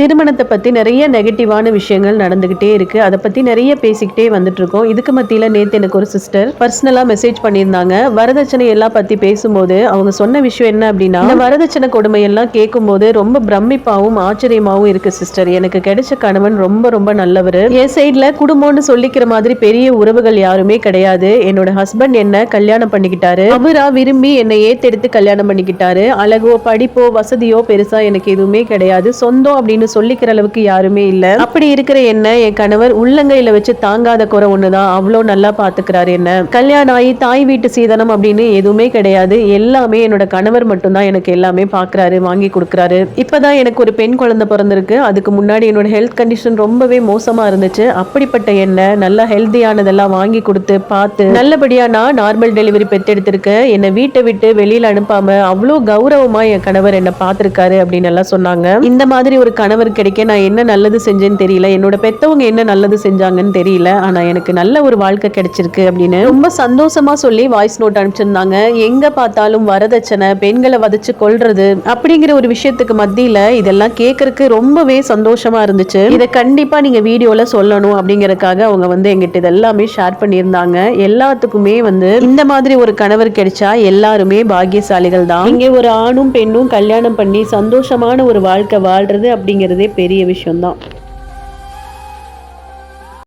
திருமணத்தை பற்றி நிறைய நெகட்டிவான விஷயங்கள் நடந்துக்கிட்டே இருக்கு. அதை பற்றி நிறைய பேசிக்கிட்டே வந்துட்டுருக்கோம். இதுக்கு மத்தியில் நேற்று எனக்கு ஒரு சிஸ்டர் பர்சனலாக மெசேஜ் பண்ணியிருந்தாங்க. வரதட்சணை எல்லாம் பற்றி பேசும்போது அவங்க சொன்ன விஷயம் என்ன அப்படின்னா இந்த வரதட்சணை கொடுமை எல்லாம் கேட்கும்போது ரொம்ப பிரமிப்பாகவும் ஆச்சரியமாகவும் இருக்கு சிஸ்டர் எனக்கு கிடைச்ச கணவன் ரொம்ப ரொம்ப நல்லவர். என் சைடில் குடும்பம்னு சொல்லிக்கிற மாதிரி பெரிய உறவுகள் யாருமே கிடையாது. என்னோட ஹஸ்பண்ட் என்ன கல்யாணம் பண்ணிக்கிட்டாரு. அவரா விரும்பி என்னை ஏத்தெடுத்து கல்யாணம் பண்ணிக்கிட்டாரு. அழகோ படிப்போ வசதியோ பெருசா எனக்கு எதுவுமே கிடையாது. சொந்தம் அப்படின்னு சொல்லிக்கிற அளவுக்கு யாருமே இல்ல. அப்படி இருக்கிற என்ன என் கணவர் உள்ளங்கையில வச்சு தாங்காத குறை ஒண்ணுதான். அவ்வளோ நல்லா பாத்துக்கிறாரு என்ன. கல்யாணம் ஆகி தாய் வீட்டு சீதனம் அப்படின்னு எதுவுமே கிடையாது. எல்லாமே என்னோட கணவர் மட்டும்தான் எனக்கு எல்லாமே பாக்குறாரு வாங்கி கொடுக்குறாரு. இப்பதான் எனக்கு ஒரு பெண் குழந்தை பிறந்திருக்கு. அதுக்கு முன்னாடி என்னோட ஹெல்த் கண்டிஷன் ரொம்பவே மோசமா இருந்துச்சு. அப்படிப்பட்ட என்ன நல்லா ஹெல்த்தியானதெல்லாம் வாங்கி கொடுத்து பார்த்து நல்லபடியா நான் நார்மல் டெலிவரி பெற்றெடுத்திருக்கேன். என்னை வீட்டை விட்டு வெளியில அனுப்பாம அவ்வளோ கௌரவமா என் கணவர் என்ன பார்த்துருக்காரு அப்படின்னு எல்லாம் சொன்னாங்க. இந்த மாதிரி ஒரு கணவர் கிடைக்க நான் என்ன நல்லது செஞ்சேன்னு தெரியல. என்னோட பெத்தவங்க என்ன நல்லது செஞ்சாங்கன்னு தெரியல. ஆனா எனக்கு நல்ல ஒரு வாழ்க்கை கிடைச்சிருக்கு அப்படின்னு ரொம்ப சந்தோஷமா சொல்லி வாய்ஸ் நோட் அனுப்பிச்சிருந்தாங்க. எங்க பார்த்தாலும் வரதட்சணை பெண்களை வதச்சு கொள்றது அப்படிங்கிற ஒரு விஷயத்துக்கு மத்தியில இதெல்லாம் கேட்கறதுக்கு ரொம்பவே சந்தோஷமா இருந்துச்சு. இதை கண்டிப்பா நீங்க வீடியோல சொல்லணும் அப்படிங்கறக்காக அவங்க வந்து எங்கிட்ட இதெல்லாமே ஷேர் பண்ணியிருந்தாங்க. எல்லாத்துக்குமே வந்து இந்த மாதிரி ஒரு கணவர் கிடைச்சா எல்லாருமே பாக்கியசாலிகள் தான் இங்கே ஒரு ஆணும் பெண்ணும் கல்யாணம் பண்ணி சந்தோஷமான ஒரு வாழ்க்கை வாழ்றது அப்படிங்கிறதே பெரிய விஷயம்தான்.